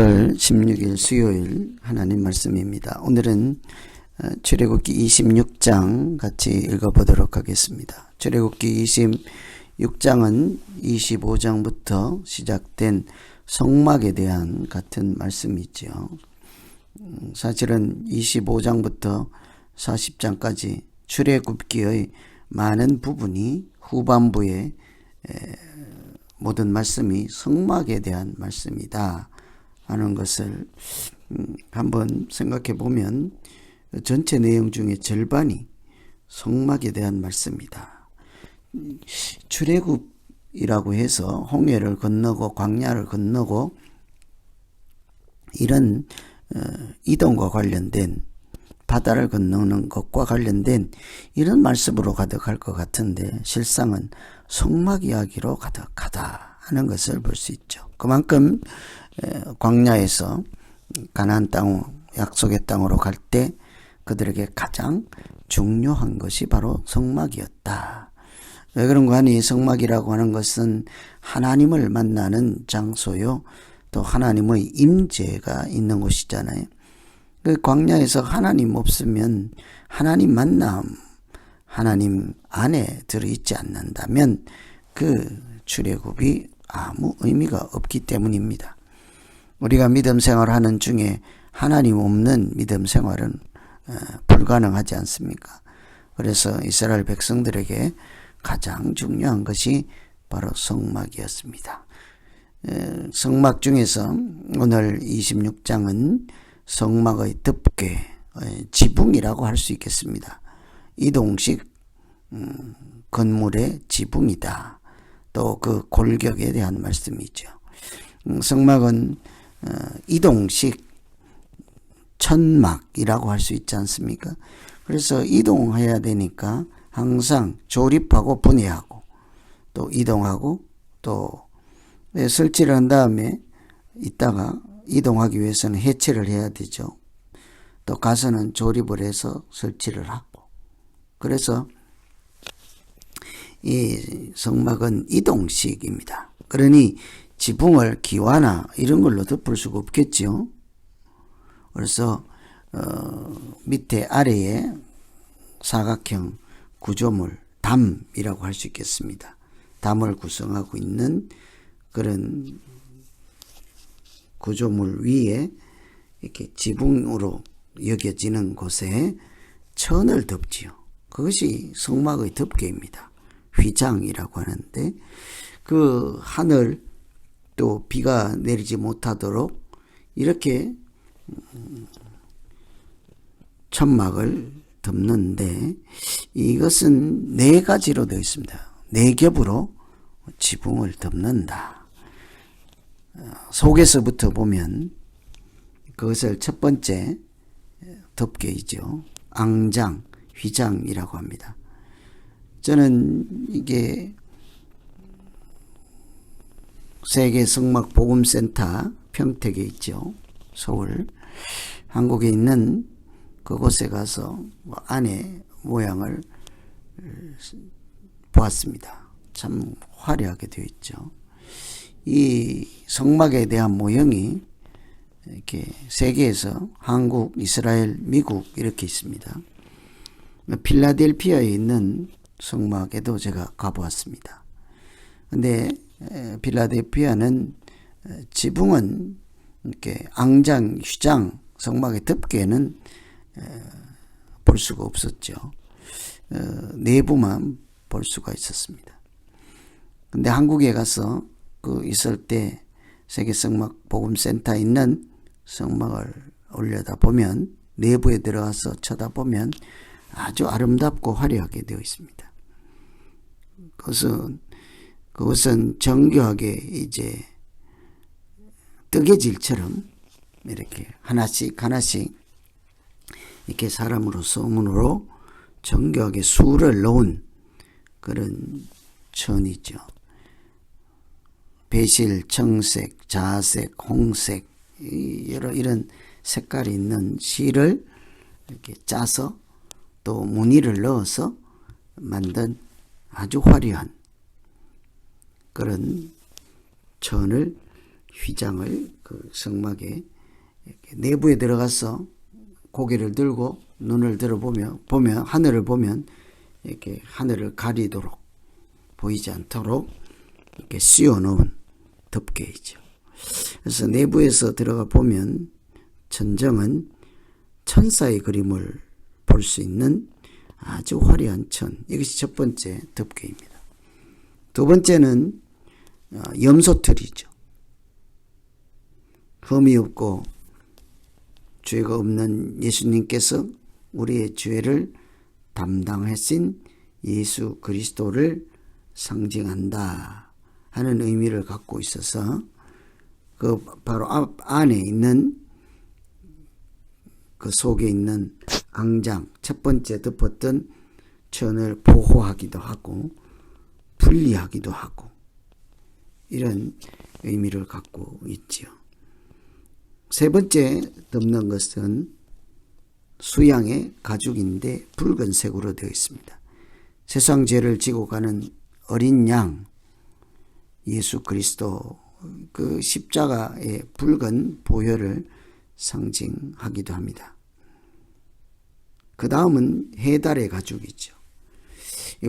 7월 16일 수요일 하나님 말씀입니다. 오늘은 어, 출애굽기 26장 같이 읽어보도록 하겠습니다. 출애굽기 26장은 25장부터 시작된 성막에 대한 같은 말씀이죠. 음, 사실은 25장부터 40장까지 출애굽기의 많은 부분이 후반부에 모든 말씀이 성막에 대한 말씀이다 하는 것을 음, 한번 생각해 보면 전체 내용 중에 절반이 성막에 대한 말씀이다. 출애굽이라고 해서 홍해를 건너고 광야를 건너고 이런 어, 이동과 관련된 바다를 건너는 것과 관련된 이런 말씀으로 가득할 것 같은데 실상은 성막 이야기로 가득하다 하는 것을 볼 수 있죠. 그만큼 광야에서 가나안 땅 약속의 땅으로 갈 때 그들에게 가장 중요한 것이 바로 성막이었다. 왜 그런가 하니 성막이라고 하는 것은 하나님을 만나는 장소요. 또 하나님의 임재가 있는 곳이잖아요. 그 광야에서 하나님 없으면 하나님 만남, 하나님 안에 들어있지 않는다면 그 출애굽이 아무 의미가 없기 때문입니다. 우리가 믿음 생활하는 중에 하나님 없는 믿음 생활은 어, 불가능하지 않습니까? 그래서 이스라엘 백성들에게 가장 중요한 것이 바로 성막이었습니다. 성막 중에서 오늘 26장은 성막의 덮개, 지붕이라고 할 수 있겠습니다. 이동식 음, 건물의 지붕이다. 또 그 골격에 대한 말씀이죠. 음, 성막은 어, 이동식 천막이라고 할 수 있지 않습니까? 그래서 이동해야 되니까 항상 조립하고 분해하고 또 이동하고 또 설치를 한 다음에 있다가 이동하기 위해서는 해체를 해야 되죠. 또 가서는 조립을 해서 설치를 하고. 그래서 이 성막은 이동식입니다. 그러니 지붕을 기와나 이런 걸로 덮을 수가 없겠죠. 그래서 어, 밑에 아래에 사각형 구조물 담이라고 할 수 있겠습니다. 담을 구성하고 있는 그런 구조물 위에 이렇게 지붕으로 여겨지는 곳에 천을 덮지요. 그것이 성막의 덮개입니다. 휘장이라고 하는데 그 하늘 또 비가 내리지 못하도록 이렇게 천막을 덮는데 이것은 네 가지로 되어 있습니다. 네 겹으로 지붕을 덮는다. 속에서부터 보면 그것을 첫 번째 덮개이죠. 앙장, 휘장이라고 합니다. 저는 이게 세계 성막 보금센터 평택에 있죠. 서울. 한국에 있는 그곳에 가서 안에 모양을 보았습니다. 참 화려하게 되어 있죠. 이 성막에 대한 모형이 이렇게 세계에서 한국, 이스라엘, 미국 이렇게 있습니다. 필라델피아에 있는 성막에도 제가 가보았습니다. 근데 필라델피아는 지붕은 이렇게 앙장, 휘장, 성막의 덮개는 볼 수가 없었죠. 어, 내부만 볼 수가 있었습니다. 근데 한국에 가서 그 있을 때 세계 성막 복음 센터 있는 성막을 올려다 보면 내부에 들어가서 쳐다보면 아주 아름답고 화려하게 되어 있습니다. 그것은 그것은 정교하게 이제 뜨개질처럼 이렇게 하나씩 하나씩 이렇게 사람으로 소문으로 정교하게 수를 놓은 그런 천이죠. 배실, 청색, 자색, 홍색 여러 이런 색깔이 있는 실을 이렇게 짜서 또 무늬를 넣어서 만든 아주 화려한 그런 천을 휘장을 그 성막에 내부에 들어가서 고개를 들고 눈을 들어보며 보면 하늘을 보면 이렇게 하늘을 가리도록 보이지 않도록 이렇게 씌워 놓은 덮개이죠. 그래서 내부에서 들어가 보면 천정은 천사의 그림을 볼 수 있는 아주 화려한 천. 이것이 첫 번째 덮개입니다. 두 번째는 어, 염소틀이죠. 흠이 없고 죄가 없는 예수님께서 우리의 죄를 담당하신 예수 그리스도를 상징한다 하는 의미를 갖고 있어서 그 바로 앞 안에 있는 그 속에 있는 앙장 첫 번째 덮었던 천을 보호하기도 하고 분리하기도 하고 이런 의미를 갖고 있지요. 세 번째 덮는 것은 수양의 가죽인데 붉은색으로 되어 있습니다. 세상 죄를 지고 가는 어린 양 예수 그리스도 그 십자가의 붉은 보혈을 상징하기도 합니다. 그 다음은 해달의 가죽이죠.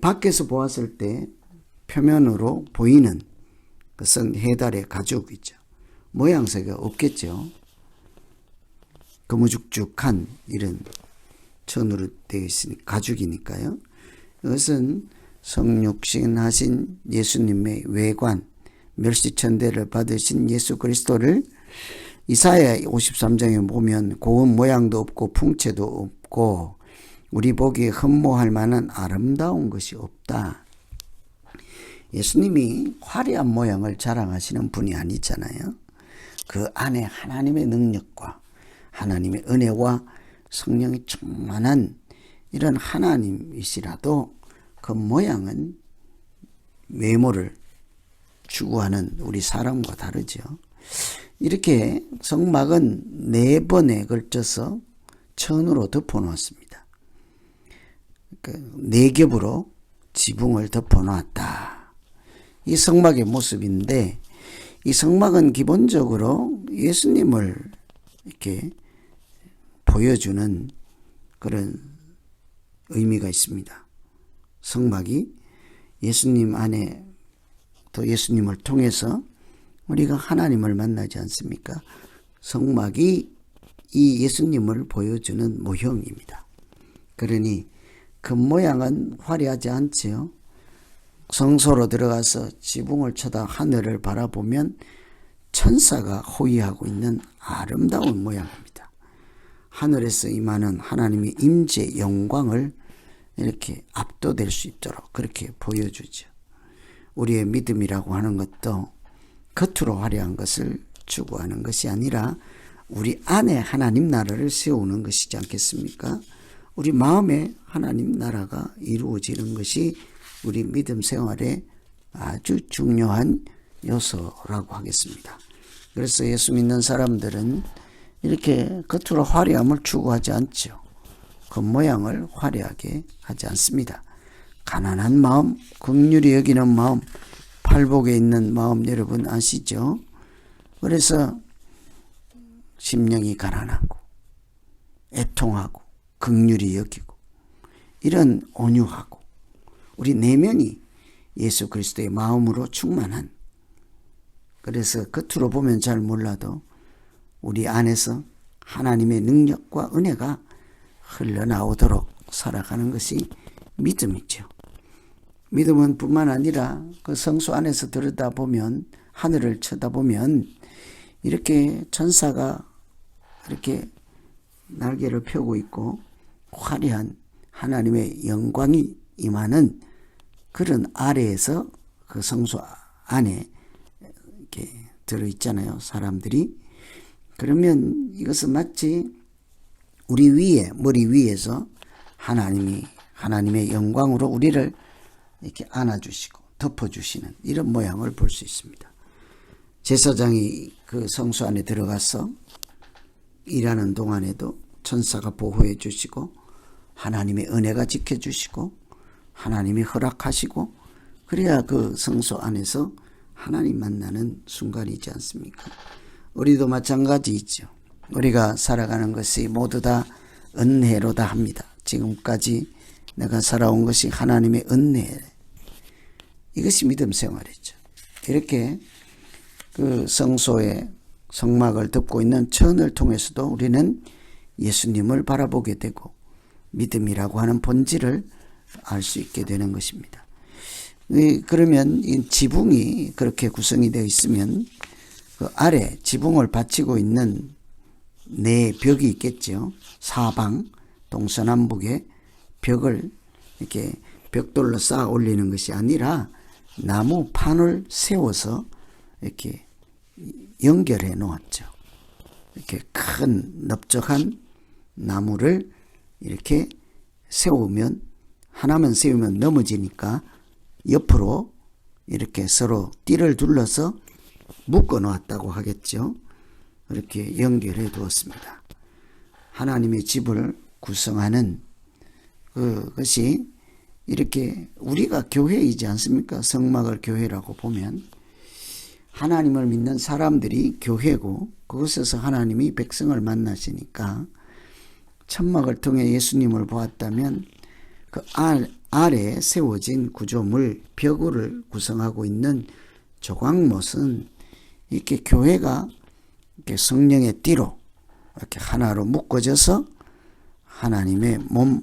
밖에서 보았을 때 표면으로 보이는 것은 해달의 가죽이죠. 모양새가 없겠죠. 거무죽죽한 이런 천으로 되어 있으니 가죽이니까요. 이것은 성육신하신 예수님의 외관, 멸시천대를 받으신 예수 그리스도를 이사야 53장에 보면 고운 모양도 없고 풍채도 없고 우리 보기에 흠모할 만한 아름다운 것이 없다. 예수님이 화려한 모양을 자랑하시는 분이 아니잖아요. 그 안에 하나님의 능력과 하나님의 은혜와 성령이 충만한 이런 하나님이시라도 그 모양은 외모를 추구하는 우리 사람과 다르죠. 이렇게 성막은 네 번에 걸쳐서 천으로 덮어 놓았습니다. 네 겹으로 지붕을 덮어 놓았다. 이 성막의 모습인데 이 성막은 기본적으로 예수님을 이렇게 보여주는 그런 의미가 있습니다. 성막이 예수님 안에 또 예수님을 통해서 우리가 하나님을 만나지 않습니까? 성막이 이 예수님을 보여주는 모형입니다. 그러니 그 모양은 화려하지 않지요. 성소로 들어가서 지붕을 쳐다 하늘을 바라보면 천사가 호위하고 있는 아름다운 모양입니다. 하늘에서 임하는 하나님의 임재 영광을 이렇게 압도될 수 있도록 그렇게 보여주죠. 우리의 믿음이라고 하는 것도 겉으로 화려한 것을 추구하는 것이 아니라 우리 안에 하나님 나라를 세우는 것이지 않겠습니까? 우리 마음에 하나님 나라가 이루어지는 것이 우리 믿음 생활에 아주 중요한 요소라고 하겠습니다. 그래서 예수 믿는 사람들은 이렇게 겉으로 화려함을 추구하지 않죠. 겉모양을 화려하게 하지 않습니다. 가난한 마음, 극률이 여기는 마음, 팔복에 있는 마음 여러분 아시죠? 그래서 심령이 가난하고 애통하고 극률이 여기고 이런 온유하고 우리 내면이 예수 그리스도의 마음으로 충만한 그래서 겉으로 보면 잘 몰라도 우리 안에서 하나님의 능력과 은혜가 흘러나오도록 살아가는 것이 믿음이죠. 믿음은 뿐만 아니라 그 성수 안에서 들여다보면 하늘을 쳐다보면 이렇게 천사가 이렇게 날개를 펴고 있고 화려한 하나님의 영광이 임하는 그런 아래에서 그 성소 안에 이렇게 들어 있잖아요. 사람들이. 그러면 이것은 마치 우리 위에, 머리 위에서 하나님이, 하나님의 영광으로 우리를 이렇게 안아주시고 덮어주시는 이런 모양을 볼 수 있습니다. 제사장이 그 성수 안에 들어가서 일하는 동안에도 천사가 보호해 주시고 하나님의 은혜가 지켜주시고 하나님이 허락하시고 그래야 그 성소 안에서 하나님 만나는 순간이지 않습니까? 우리도 마찬가지 있죠. 우리가 살아가는 것이 모두 다 은혜로다 합니다. 지금까지 내가 살아온 것이 하나님의 은혜. 이것이 믿음 생활이죠. 이렇게 그 성소의 성막을 덮고 있는 천을 통해서도 우리는 예수님을 바라보게 되고 믿음이라고 하는 본질을 알 수 있게 되는 것입니다. 이- 그러면 이 지붕이 그렇게 구성이 되어 있으면 그 아래 지붕을 받치고 있는 네 벽이 있겠죠. 사방 동서남북에 벽을 이렇게 벽돌로 쌓아 올리는 것이 아니라 나무 판을 세워서 이렇게 연결해 놓았죠. 이렇게 큰 넓적한 나무를 이렇게 세우면 하나만 세우면 넘어지니까 옆으로 이렇게 서로 띠를 둘러서 묶어 놓았다고 하겠죠. 이렇게 연결해 두었습니다. 하나님의 집을 구성하는 그것이 이렇게 우리가 교회이지 않습니까? 성막을 교회라고 보면 하나님을 믿는 사람들이 교회고 그곳에서 하나님이 백성을 만나시니까 천막을 통해 예수님을 보았다면 그 알, 아래에 세워진 구조물 벽을 구성하고 있는 조각못은 이렇게 교회가 이렇게 성령의 띠로 이렇게 하나로 묶어져서 하나님의 몸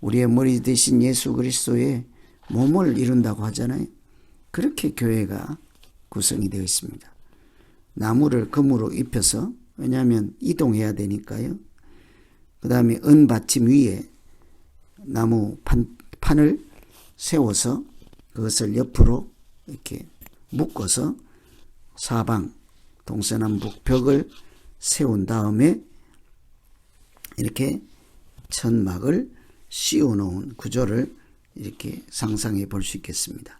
우리의 머리 대신 예수 그리스도의 몸을 이룬다고 하잖아요. 그렇게 교회가 구성이 되어 있습니다. 나무를 금으로 입혀서 왜냐하면 이동해야 되니까요. 그 다음에 은 받침 위에 나무 판, 판을 세워서 그것을 옆으로 이렇게 묶어서 사방 동서남북 벽을 세운 다음에 이렇게 천막을 씌워 놓은 구조를 이렇게 상상해 볼 수 있겠습니다.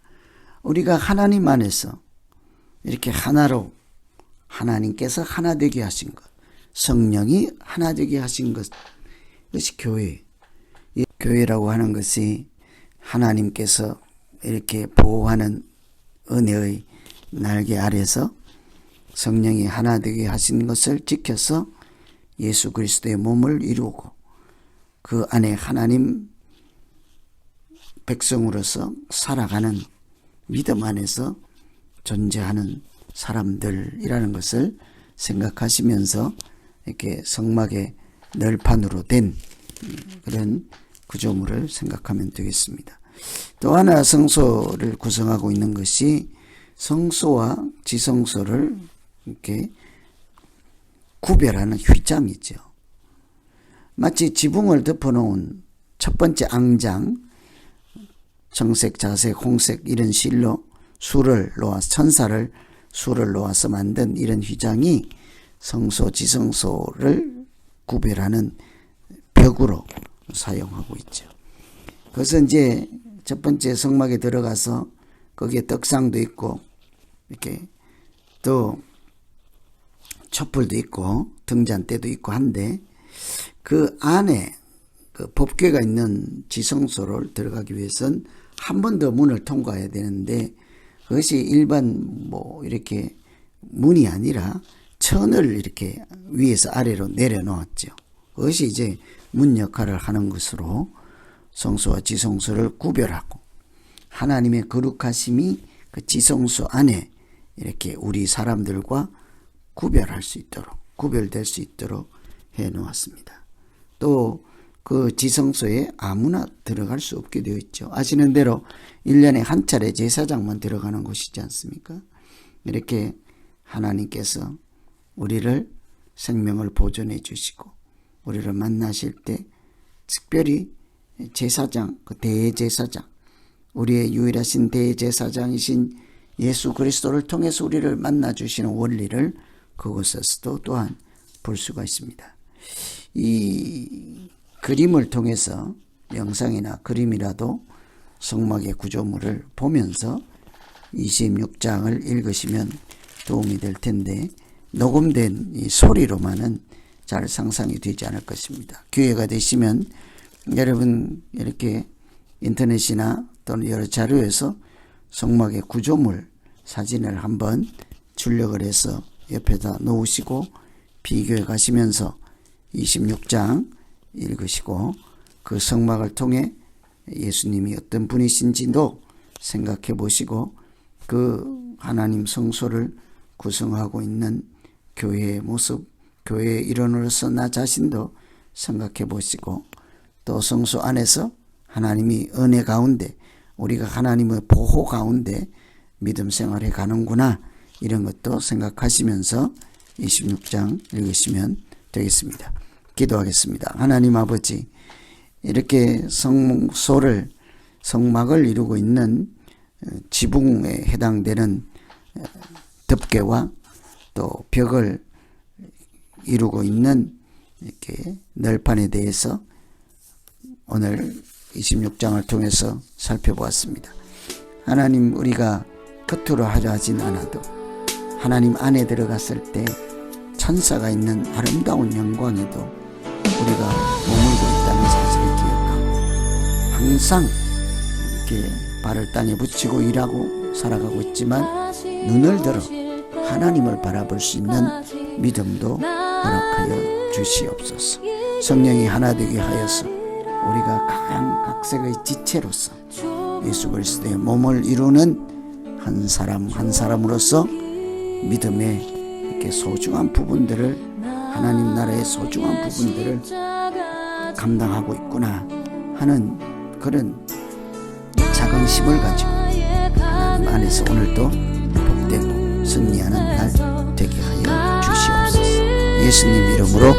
우리가 하나님 안에서 이렇게 하나로 하나님께서 하나 되게 하신 것, 성령이 하나 되게 하신 것, 그것이 교회. 이 교회라고 하는 것이 하나님께서 이렇게 보호하는 은혜의 날개 아래서 성령이 하나 되게 하신 것을 지켜서 예수 그리스도의 몸을 이루고 그 안에 하나님 백성으로서 살아가는 믿음 안에서 존재하는 사람들이라는 것을 생각하시면서 이렇게 성막의 널판으로 된 그런 구조물을 생각하면 되겠습니다. 또 하나 성소를 구성하고 있는 것이 성소와 지성소를 이렇게 구별하는 휘장이죠. 마치 지붕을 덮어놓은 첫 번째 앙장, 정색, 자색, 홍색 이런 실로 수를 놓아서 천사를 수를 놓아서 만든 이런 휘장이 성소, 지성소를 구별하는 벽으로 사용하고 있죠. 그래서 이제 첫 번째 성막에 들어가서 거기에 떡상도 있고 이렇게 또 촛불도 있고 등잔대도 있고 한데 그 안에 그 법궤가 있는 지성소를 들어가기 위해선 한 번 더 문을 통과해야 되는데 그것이 일반 뭐 이렇게 문이 아니라 천을 이렇게 위에서 아래로 내려놓았죠. 그것이 이제 문 역할을 하는 것으로 성소와 지성소를 구별하고 하나님의 거룩하심이 그 지성소 안에 이렇게 우리 사람들과 구별할 수 있도록 구별될 수 있도록 해 놓았습니다. 또 그 지성소에 아무나 들어갈 수 없게 되어 있죠. 아시는 대로 1년에 한 차례 제사장만 들어가는 곳이지 않습니까? 이렇게 하나님께서 우리를 생명을 보존해 주시고 우리를 만나실 때 특별히 제사장, 그 대제사장, 우리의 유일하신 대제사장이신 예수 그리스도를 통해서 우리를 만나 주시는 원리를 그곳에서도 또한 볼 수가 있습니다. 이 그림을 통해서 영상이나 그림이라도 성막의 구조물을 보면서 26장을 읽으시면 도움이 될 텐데 녹음된 이 소리로만은 잘 상상이 되지 않을 것입니다. 기회가 되시면 여러분 이렇게 인터넷이나 또는 여러 자료에서 성막의 구조물 사진을 한번 출력을 해서 옆에다 놓으시고 비교해 가시면서 26장 읽으시고 그 성막을 통해 예수님이 어떤 분이신지도 생각해 보시고 그 하나님 성소를 구성하고 있는 교회의 모습, 교회의 일원으로서 나 자신도 생각해 보시고 또 성소 안에서 하나님이 은혜 가운데 우리가 하나님의 보호 가운데 믿음 생활해 가는구나 이런 것도 생각하시면서 26장 읽으시면 되겠습니다. 기도하겠습니다. 하나님 아버지 이렇게 성소를 성막을 이루고 있는 어, 지붕에 해당되는 어, 덮개와 또 벽을 이루고 있는 이렇게 널판에 대해서 오늘 26장을 통해서 살펴보았습니다. 하나님 우리가 겉으로 하려 하진 않아도 하나님 안에 들어갔을 때 천사가 있는 아름다운 영광에도 우리가 머물고 있다는 사실을 기억하고 항상 이렇게 발을 땅에 붙이고 일하고 살아가고 있지만 눈을 들어 하나님을 바라볼 수 있는 믿음도 허락하여 주시옵소서. 성령이 하나 되게 하여서 우리가 각양각색의 지체로서 예수 그리스도의 몸을 이루는 한 사람 한 사람으로서 믿음의 이렇게 소중한 부분들을 하나님 나라의 소중한 부분들을 감당하고 있구나 하는 그런 힘을 가지고 하나님 안에서 오늘도 복되고 승리하는 날 되게 하여. 예수님 이름으로